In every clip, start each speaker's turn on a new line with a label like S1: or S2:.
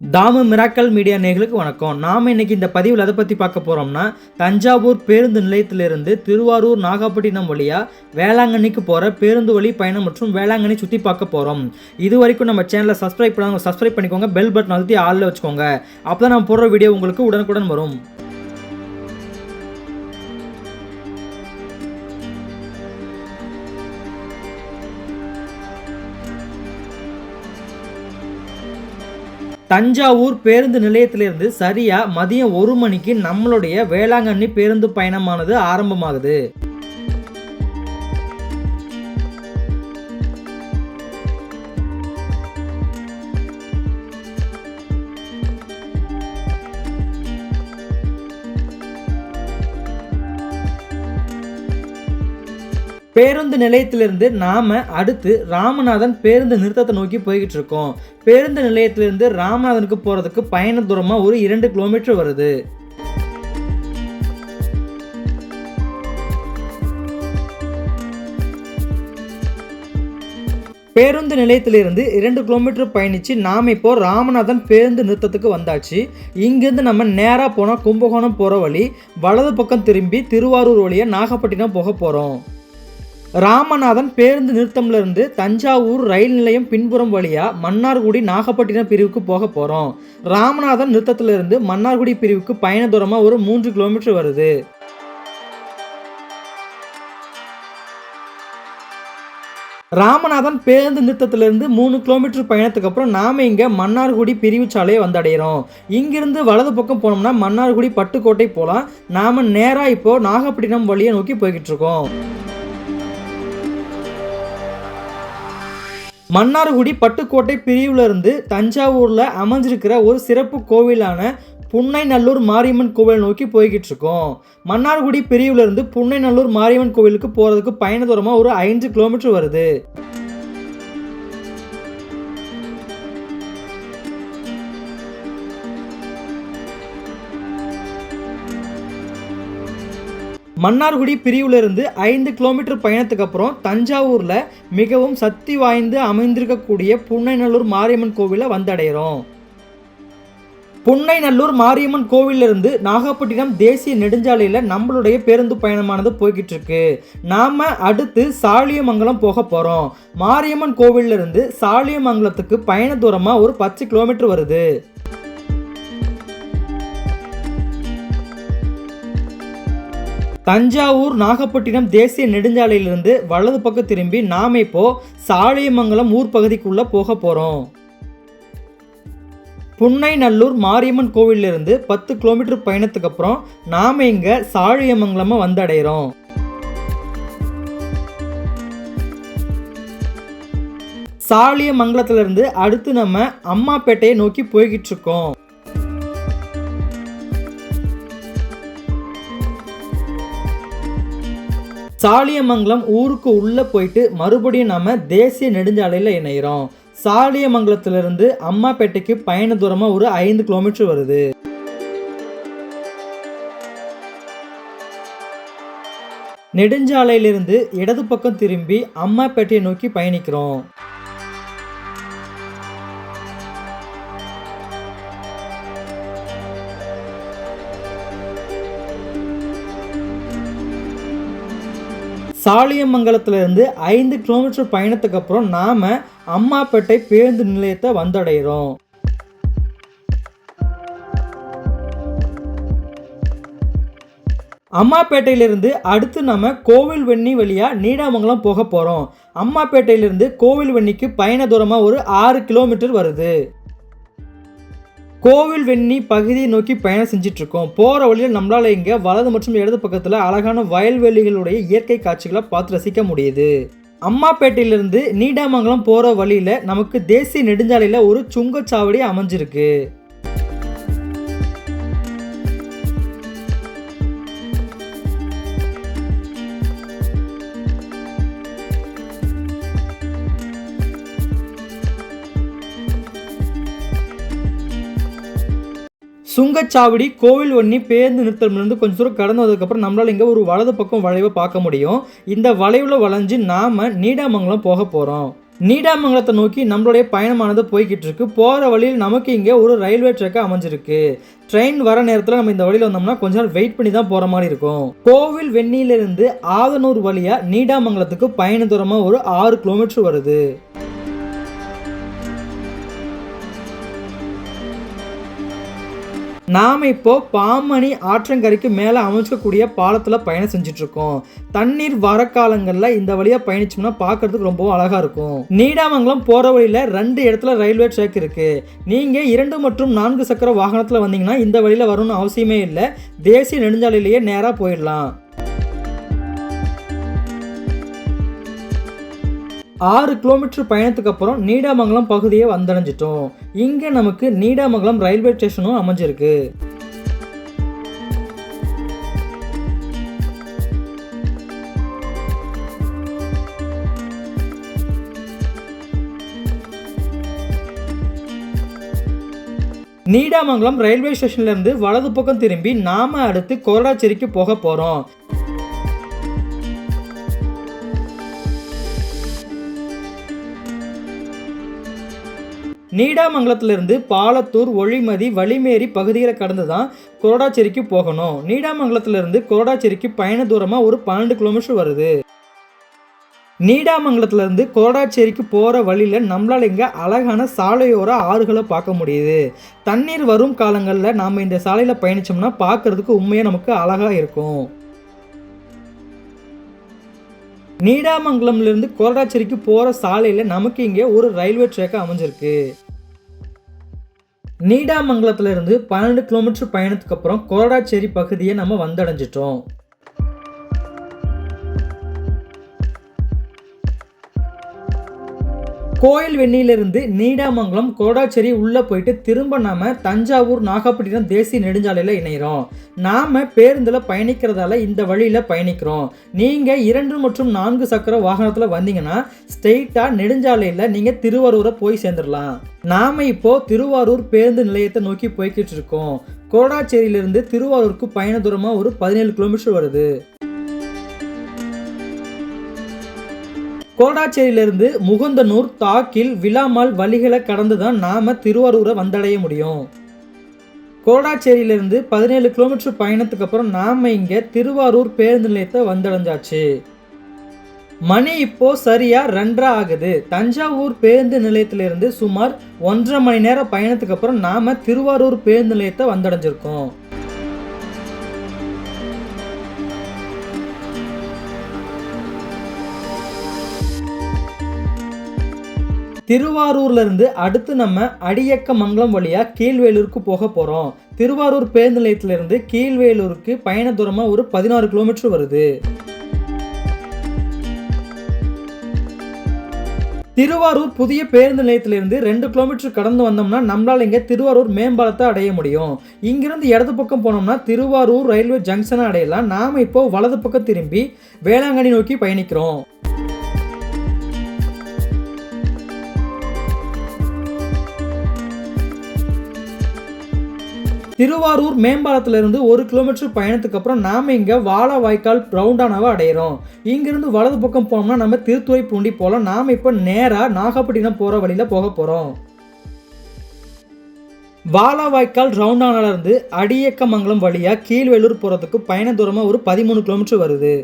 S1: Damu miracle media நேர்களுக்கு வணக்கம். நாம் இன்னைக்கு இந்த பதிவில் அதை பற்றி பார்க்க போகிறோம்னா தஞ்சாவூர் பேருந்து நிலையத்திலிருந்து திருவாரூர் நாகப்பட்டினம் வழியாக வேளாங்கண்ணிக்கு போகிற பேருந்து வழி பயணம் மற்றும் வேளாங்கண்ணி சுற்றி பார்க்க போகிறோம் இது வரைக்கும் நம்ம சேனலை சப்ஸ்கிரைப் பண்ணாங்க சப்ஸ்கிரைப் பண்ணிக்கோங்க பெல் பட்டன் அழுத்தி ஆளில் வச்சுக்கோங்க. அப்போ தான் நம்ம போடுற வீடியோ உங்களுக்கு உடனுக்குடன் வரும். தஞ்சாவூர் பேருந்து நிலையத்திலிருந்து சரியா மதியம் ஒரு மணிக்கு நம்மளுடைய வேளாங்கண்ணி பேருந்து பயணமானது ஆரம்பமாகுது. பேருந்து நிலையத்திலிருந்து நாம் அடுத்து ராமநாதன் பேருந்து நிறுத்தத்தை நோக்கி போய்கிட்டு இருக்கோம் பேருந்து நிலையத்திலிருந்து ராமநாதனுக்கு போகிறதுக்கு பயண தூரமாக ஒரு இரண்டு கிலோமீட்டர் வருது. பேருந்து நிலையத்திலிருந்து இரண்டு கிலோமீட்டர் பயணித்து நாம் இப்போ ராமநாதன் பேருந்து நிறுத்தத்துக்கு வந்தாச்சு. இங்கேருந்து நம்ம நேராக போனால் கும்பகோணம் போகிற வழி வலது பக்கம் திரும்பி திருவாரூர் வழியாக நாகப்பட்டினம் போக போகிறோம் ராமநாதன் பேருந்து நிறுத்தம்லேருந்து தஞ்சாவூர் ரயில் நிலையம் பின்புறம் வழியாக மன்னார்குடி நாகப்பட்டினம் பிரிவுக்கு போக போகிறோம் ராமநாதன் நிறுத்தத்திலிருந்து மன்னார்குடி பிரிவுக்கு பயண தூரமாக ஒரு மூன்று கிலோமீட்டர் வருது. ராமநாதன் பேருந்து நிறுத்தத்திலிருந்து மூணு கிலோமீட்டர் பயணத்துக்கு அப்புறம் நாம இங்கே மன்னார்குடி பிரிவு சாலையை வந்தடைகிறோம் இங்கிருந்து வலது பக்கம் போனோம்னா மன்னார்குடி பட்டுக்கோட்டை போகலாம் நாம் நேராக இப்போது நாகப்பட்டினம் வழியை நோக்கி போய்கிட்டு இருக்கோம். மன்னார்குடி பட்டுக்கோட்டை பிரிவிலிருந்து தஞ்சாவூரில் அமைஞ்சிருக்கிற ஒரு சிறப்பு கோவிலான புன்னைநல்லூர் மாரியம்மன் கோவில் நோக்கி போய்கிட்டு இருக்கோம் மன்னார்குடி பிரிவுல புன்னை புன்னைநல்லூர் மாரியம்மன் கோவிலுக்கு போகிறதுக்கு பயண தூரமாக ஒரு ஐந்து கிலோமீட்டர் வருது. மன்னார்குடி பிரிவிலிருந்து ஐந்து கிலோமீட்டர் பயணத்துக்கு அப்புறம் தஞ்சாவூரில் மிகவும் சக்தி வாய்ந்து அமைந்திருக்கக்கூடிய புன்னைநல்லூர் மாரியம்மன் கோவிலை வந்தடைகிறோம். புன்னைநல்லூர் மாரியம்மன் கோவிலிருந்து நாகப்பட்டினம் தேசிய நெடுஞ்சாலையில் நம்மளுடைய பேருந்து பயணமானது போய்கிட்டு இருக்கு நாம் அடுத்து சாலியமங்கலம் போக போகிறோம் மாரியம்மன் கோவிலிருந்து சாலியமங்கலத்துக்கு பயண தூரமாக ஒரு பத்து கிலோமீட்டர் வருது. தஞ்சாவூர் நாகப்பட்டினம் தேசிய நெடுஞ்சாலையிலிருந்து வலது பக்கம் திரும்பி நாம இப்போ சாலியமங்கலம் ஊர் பகுதிக்குள்ளே போக போகிறோம் புன்னைநல்லூர் மாரியம்மன் கோவிலிருந்து பத்து கிலோமீட்டர் பயணத்துக்கு அப்புறம் நாம் இங்கே சாழியமங்கலமா வந்தடைகிறோம். சாலியமங்கலத்திலிருந்து அடுத்து நம்ம அம்மாப்பேட்டையை நோக்கி போய்கிட்டு இருக்கோம். சாலியமங்கலம் ஊருக்கு உள்ளே போயிட்டு மறுபடியும் நம்ம தேசிய நெடுஞ்சாலையில் இணைகிறோம் சாலியமங்கலத்திலிருந்து அம்மாப்பேட்டைக்கு பயண தூரமாக ஒரு ஐந்து கிலோமீட்டர் வருது. நெடுஞ்சாலையிலிருந்து இடது பக்கம் திரும்பி அம்மாப்பேட்டையை நோக்கி பயணிக்கிறோம். சாலியமங்கலத்திலிருந்து ஐந்து கிலோமீட்டர் பயணத்துக்கு அப்புறம் நாம அம்மாப்பேட்டை பேருந்து நிலையத்தை வந்தடைகிறோம். அம்மாப்பேட்டையிலிருந்து அடுத்து நம்ம கோவில் வெண்ணி வழியா நீடாமங்கலம் போக போகிறோம் அம்மாப்பேட்டையிலிருந்து கோவில்வெண்ணிக்கு பயண தூரமாக ஒரு ஆறு கிலோமீட்டர் வருது. கோவில் வெண்ணி பகுதியை நோக்கி பயணம் செஞ்சுட்டு இருக்கோம் போகிற வழியில் நம்மளால் இங்கே வலது மற்றும் இடது பக்கத்தில் அழகான வயல்வெளிகளுடைய இயற்கை காட்சிகளை பார்த்து ரசிக்க முடியுது. அம்மாப்பேட்டையிலிருந்து நீடாமங்கலம் போகிற வழியில் நமக்கு தேசிய நெடுஞ்சாலையில் ஒரு சுங்கச்சாவடி அமைஞ்சிருக்கு. சுங்கச்சாவடி கோவில் ஒண்ணி பேருந்து நிறுத்தமிலிருந்து கொஞ்சம் தூரம் கடந்து வந்ததுக்கப்புறம் நம்மளால் இங்கே ஒரு வலது பக்கம் வளைவை பார்க்க முடியும். இந்த வளைவில் வளைஞ்சு நாம் நீடாமங்கலம் போக போகிறோம் நீடாமங்கலத்தை நோக்கி நம்மளுடைய பயணமானது போய்கிட்டு இருக்கு. போகிற வழியில் நமக்கு இங்கே ஒரு ரயில்வே ட்ராக் அமைஞ்சிருக்கு. ட்ரெயின் வர நேரத்தில் நம்ம இந்த வழியில் வந்தோம்னா கொஞ்ச நேரம் வெயிட் பண்ணி தான் போகிற மாதிரி இருக்கும். கோவில் வெண்ணிலிருந்து ஆதனூர் வழியாக நீடாமங்கலத்துக்கு பயண தூரமாக ஒரு ஆறு கிலோமீட்டர் வருது. நாம் இப்போது பாமணி ஆற்றங்கரைக்கு மேலே அமைச்சிக்கக்கூடிய பாலத்தில் பயணம் செஞ்சிட்ருக்கோம். இருக்கோம் தண்ணீர் வர காலங்களில் இந்த வழியாக பயணிச்சோம்னா பார்க்கறதுக்கு ரொம்பவும் அழகாக இருக்கும். நீடாமங்கலம் போகிற வழியில் ரெண்டு இடத்துல ரயில்வே ட்ராக் இருக்குது நீங்கள் இரண்டு மற்றும் நான்கு சக்கர வாகனத்தில் வந்தீங்கன்னா இந்த வழியில் வரணும்னு அவசியமே இல்லை. தேசிய நெடுஞ்சாலையிலேயே நேராக போயிடலாம். ஆறு கிலோமீட்டர் பயணத்துக்கு அப்புறம் நீடாமங்கலம் பகுதியை வந்தடைஞ்சிட்டோம். இங்கே நமக்கு நீடாமங்கலம் ரயில்வே ஸ்டேஷனும் அமைஞ்சிருக்கு. நீடாமங்கலம் ரயில்வே ஸ்டேஷன்ல இருந்து வலது பக்கம் திரும்பி நாம அடுத்து கொரடாச்சேரிக்கு போக போறோம். நீடாமங்கலத்திலிருந்து பாலத்தூர் ஒளிமதி வழிமேரி பகுதிகளை கடந்து தான் கொரடாச்சேரிக்கு போகணும். நீடாமங்கலத்திலிருந்து கொரடாச்சேரிக்கு பயண தூரமாக ஒரு பன்னெண்டு கிலோமீட்டர் வருது. நீடாமங்கலத்துலேருந்து கோடாச்சேரிக்கு போகிற வழியில் நம்மளால் இங்கே அழகான சாலையோர ஆறுகளை பார்க்க முடியுது. தண்ணீர் வரும் காலங்களில் நாம் இந்த சாலையில் பயணித்தோம்னா பார்க்கறதுக்கு உண்மையாக நமக்கு அழகாக இருக்கும். நீடாமங்கலம்லேருந்து கோரடாச்சேரிக்கு போகிற சாலையில் நமக்கு இங்கே ஒரு ரயில்வே ட்ராக் அமைஞ்சிருக்கு. நீடாமங்கலத்திலிருந்து பன்னெண்டு கிலோமீட்டர் பயணத்துக்கு அப்புறம் கொரடாச்சேரி பகுதியை நம்ம வந்தடைஞ்சிட்டோம். கோயில் வெண்ணிலிருந்து நீடாமங்கலம் கோடாச்சேரி உள்ளே போயிட்டு திரும்ப நாம் தஞ்சாவூர் நாகப்பட்டினம் தேசிய நெடுஞ்சாலையில் இணைகிறோம் நாம் பேருந்தில் பயணிக்கிறதால இந்த வழியில் பயணிக்கிறோம். நீங்கள் இரண்டு மற்றும் நான்கு சக்கர வாகனத்தில் வந்தீங்கன்னா ஸ்ட்ரெயிட்டாக நெடுஞ்சாலையில் நீங்கள் திருவாரூரை போய் சேர்ந்துடலாம். நாம் இப்போது திருவாரூர் பேருந்து நிலையத்தை நோக்கி போய்கிட்டு இருக்கோம். கோடாச்சேரியிலிருந்து திருவாரூருக்கு பயண தூரமாக ஒரு பதினேழு கிலோமீட்டர் வருது. கோடாச்சேரியிலிருந்து முகுந்தனூர் தாக்கில் விலாமால் வழிகளை கடந்து தான் நாம் திருவாரூரை வந்தடைய முடியும். கோடாச்சேரியிலிருந்து பதினேழு கிலோமீட்டர் பயணத்துக்கு அப்புறம் நாம் இங்கே திருவாரூர் பேருந்து நிலையத்தை வந்தடைஞ்சாச்சு. மணி இப்போ சரியா ரெண்டரை ஆகுது. தஞ்சாவூர் பேருந்து நிலையத்திலிருந்து சுமார் ஒன்றரை மணி நேரம் பயணத்துக்கு அப்புறம் நாம திருவாரூர் பேருந்து நிலையத்தை வந்தடைஞ்சிருக்கோம். திருவாரூர்லேருந்து அடுத்து நம்ம அடியக்க மங்கலம் வழியாக கீழ்வேலூருக்கு போக போகிறோம் திருவாரூர் பேருந்து நிலையத்திலிருந்து கீழ்வேலூருக்கு பயண தூரமாக ஒரு பதினாறு கிலோமீட்டர் வருது. திருவாரூர் புதிய பேருந்து நிலையத்திலிருந்து ரெண்டு கிலோமீட்டர் கடந்து வந்தோம்னா நம்மளால் இங்கே திருவாரூர் மேம்பாலத்தை அடைய முடியும். இங்கிருந்து இடது பக்கம் போனோம்னா திருவாரூர் ரயில்வே ஜங்ஷனை அடையலாம். நாம இப்போ வலது பக்கம் திரும்பி வேளாங்கண்ணி நோக்கி பயணிக்கிறோம். திருவாரூர் மேம்பாலத்திலிருந்து ஒரு கிலோமீட்டர் பயணத்துக்கு அப்புறம் நாம இங்கே வாழ வாய்க்கால் ரவுண்டானாவை அடையிறோம். இங்கிருந்து வலது பக்கம் போனோம்னா நம்ம திருத்துறை பூண்டி போகலாம் நாம் இப்போ நேராக நாகப்பட்டினம் போகிற வழியில் போக போகிறோம் வாலாவாய்க்கால் ரவுண்டானாலேருந்து அடியக்கமங்கலம் வழியாக கீழ்வேலூர் போகிறதுக்கு பயண தூரமாக ஒரு பதிமூணு கிலோமீட்டர் வருது.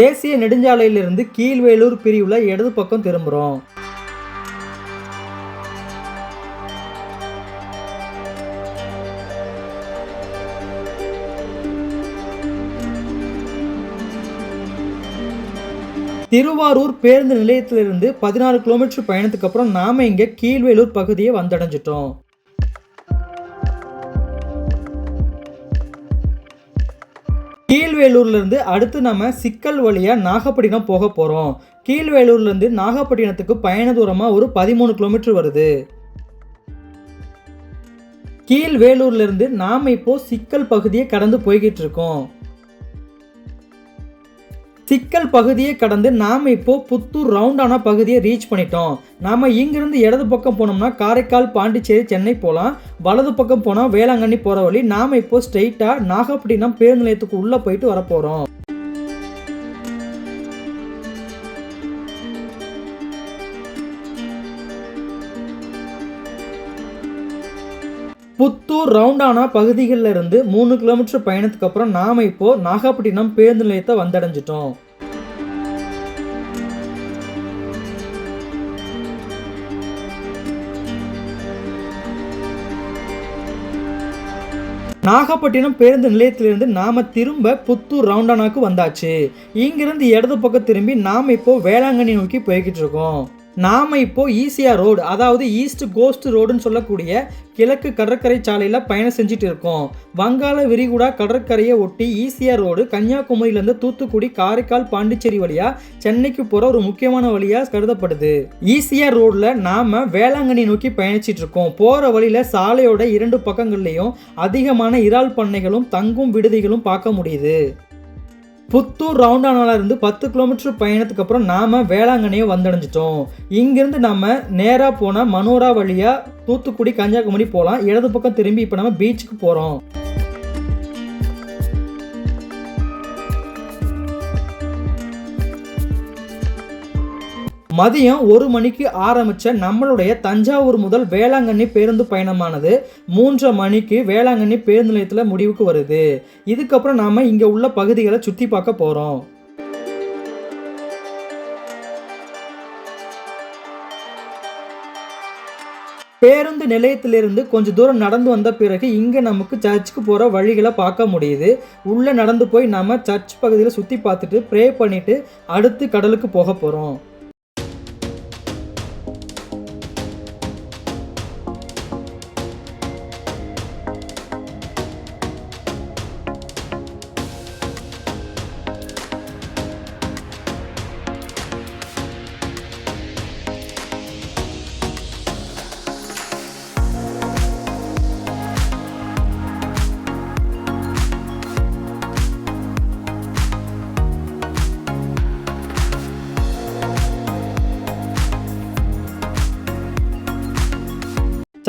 S1: தேசிய நெடுஞ்சாலையிலிருந்து கீழ்வேலூர் பிரிவுல இடது பக்கம் திரும்புகிறோம் திருவாரூர் பேருந்து நிலையத்திலிருந்து பதினாறு கிலோமீட்டர் பயணத்துக்கு அப்புறம் நாம இங்க கீழ்வேலூர் பகுதியை வந்தடைஞ்சிட்டோம். கீழ்வேலூர்லேருந்து அடுத்து நம்ம சிக்கல் வழியாக நாகப்பட்டினம் போக போகிறோம் கீழ்வேலூர்லேருந்து நாகப்பட்டினத்துக்கு பயண தூரமாக ஒரு பதிமூணு கிலோமீட்டர் வருது. கீழ்வேலூர்லேருந்து நாம் இப்போது சிக்கல் பகுதியை கடந்து போய்கிட்டு இருக்கோம். சிக்கல் பகுதியை கடந்து நாம் இப்போ புத்தூர் ரவுண்டான பகுதியை ரீச் பண்ணிட்டோம். நாம் இங்கிருந்து இடது பக்கம் போனோம்னா காரைக்கால் பாண்டிச்சேரி சென்னை போகலாம் வலது பக்கம் போனால் வேளாங்கண்ணி போகிற வழி நாம் இப்போ ஸ்ட்ரெயிட்டாக நாகப்பட்டினம் பேருந்து நிலையத்துக்கு உள்ளே போயிட்டு வரப்போகிறோம் புத்தூர் ரவுண்டானா பகுதிகளில் இருந்து மூணு கிலோமீட்டர் பயணத்துக்கு அப்புறம் நாம் இப்போ நாகப்பட்டினம் பேருந்து நிலையத்தை வந்தடைஞ்சிட்டோம். நாகப்பட்டினம் பேருந்து நிலையத்திலிருந்து நாம திரும்ப புத்தூர் ரவுண்டானாக்கு வந்தாச்சு. இங்கிருந்து இடது பக்கம் திரும்பி நாம் இப்போ வேளாங்கண்ணி நோக்கி போய்கிட்டு இருக்கோம். நாம் இப்போது ஈசியா ரோடு அதாவது ஈஸ்ட் கோஸ்ட் ரோடுன்னு சொல்லக்கூடிய கிழக்கு கடற்கரை சாலையில் பயணம் செஞ்சுட்டு இருக்கோம். வங்காள விரிகுடா கடற்கரையை ஒட்டி ஈசியா ரோடு கன்னியாகுமரியிலேருந்து தூத்துக்குடி காரைக்கால் பாண்டிச்சேரி வழியாக சென்னைக்கு போகிற ஒரு முக்கியமான வழியாக கருதப்படுது. ஈசியா ரோடில் நாம் வேளாங்கண்ணி நோக்கி பயணிச்சிட்டு இருக்கோம். போகிற வழியில் சாலையோட இரண்டு பக்கங்கள்லேயும் அதிகமான இறால் பண்ணைகளும் தங்கும் விடுதிகளும் பார்க்க முடியுது. புத்தூர் ரவுண்டானால இருந்து பத்து கிலோமீட்டர் பயணத்துக்கு அப்புறம் நாம் வேளாங்கண்ணியை வந்தடைஞ்சிட்டோம். இங்கிருந்து நம்ம நேராக போன மனோரா வழியா தூத்துக்குடி கன்னியாகுமரி போகலாம் இடது பக்கம் திரும்பி இப்போ நம்ம பீச்சுக்கு போகிறோம் மதியம் ஒரு மணிக்கு ஆரம்பித்த நம்மளுடைய தஞ்சாவூர் முதல் வேளாங்கண்ணி பேருந்து பயணமானது மூன்றரை மணிக்கு வேளாங்கண்ணி பேருந்து நிலையத்தில் முடிவுக்கு வருது. இதுக்கப்புறம் நாம் இங்கே உள்ள பகுதிகளை சுற்றி பார்க்க போகிறோம் பேருந்து நிலையத்திலிருந்து கொஞ்சம் தூரம் நடந்து வந்த பிறகு இங்கே நமக்கு சர்ச்சுக்கு போகிற வழிகளை பார்க்க முடியுது. உள்ளே நடந்து போய் நம்ம சர்ச் பகுதியில் சுற்றி பார்த்துட்டு ப்ரே பண்ணிவிட்டு அடுத்து கடலுக்கு போக போகிறோம்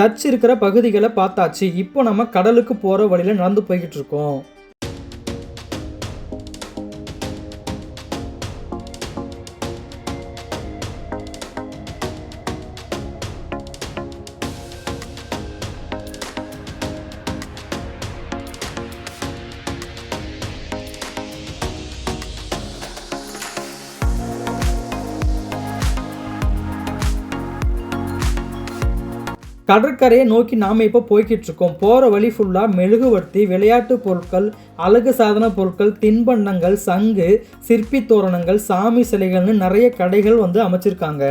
S1: சர்ச் இருக்கிற பகுதிகளை பார்த்தாச்சு. இப்போ நம்ம கடலுக்கு போகிற வழியில் நடந்து போய்கிட்டு இருக்கோம். கடற்கரையை நோக்கி நாம் இப்போ போய்கிட்டு இருக்கோம் போகிற வழி ஃபுல்லாக மெழுகுவர்த்தி விளையாட்டு பொருட்கள் அழகு சாதன பொருட்கள் தின்பண்டங்கள் சங்கு சிற்பி தோரணங்கள் சாமி சிலைகள்னு நிறைய கடைகள் வந்து அமைச்சிருக்காங்க.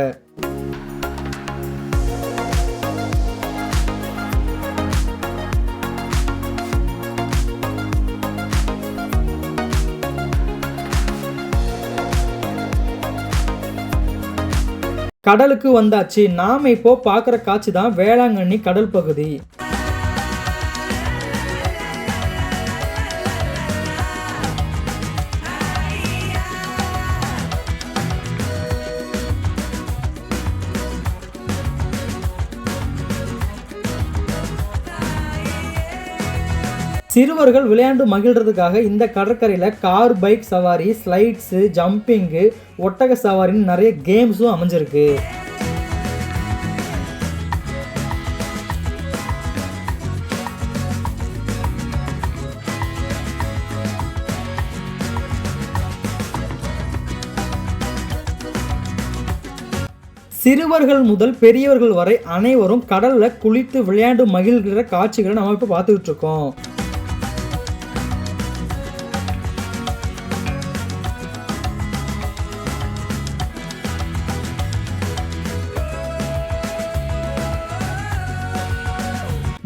S1: கடலுக்கு வந்தாச்சு. நாம இப்போ பார்க்குற காட்சி தான் வேளாங்கண்ணி கடல் பகுதி. சிறுவர்கள் விளையாண்டு மகிழ்றதுக்காக இந்த கடற்கரையில் கார் பைக் சவாரி ஸ்லைட்ஸு ஜம்பிங்கு ஒட்டக சவாரின்னு நிறைய கேம்ஸும் அமைஞ்சிருக்கு. சிறுவர்கள் முதல் பெரியவர்கள் வரை அனைவரும் கடல்ல குளித்து விளையாண்டு மகிழ்கிற காட்சிகளை நம்ம இப்போ பார்த்துக்கிட்டு இருக்கோம்.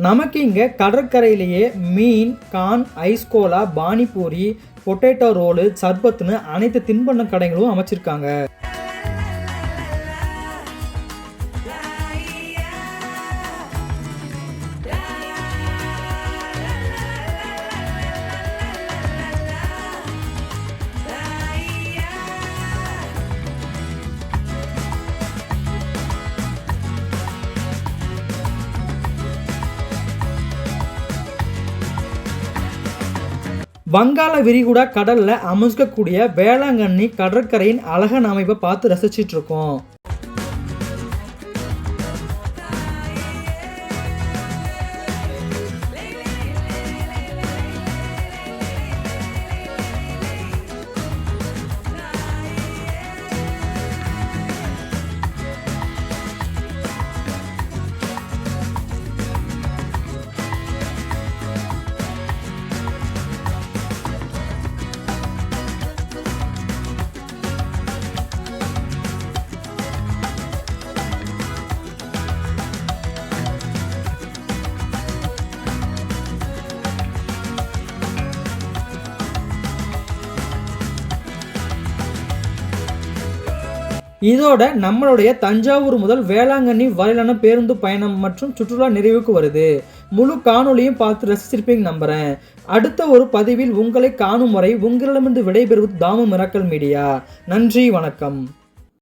S1: நமக்கு இங்கே கடற்கரையிலேயே மீன் கான் ஐஸ்கோலா பானிபூரி பொட்டேட்டோ ரோலு சர்பத்துன்னு அனைத்து தின்பண்ண கடைகளும் அமைச்சிருக்காங்க. வங்காள விரிகுடா கடலில் அமைக்கக்கூடிய வேளாங்கண்ணி கடற்கரையின் அழகான அமைப்பை பார்த்து ரசிச்சிட்டு இதோட நம்மளுடைய தஞ்சாவூர் முதல் வேளாங்கண்ணி வரையிலான பேருந்து பயணம் மற்றும் சுற்றுலா நிறைவுக்கு வருது. முழு காணொளியும் பார்த்து ரசிச்சிருப்பீங்க நம்புறேன். அடுத்த ஒரு பதிவில் உங்களை காணும் வரை உங்களிடமிருந்து விடைபெறுவது தாமு மிராக்கல் மீடியா. நன்றி வணக்கம்.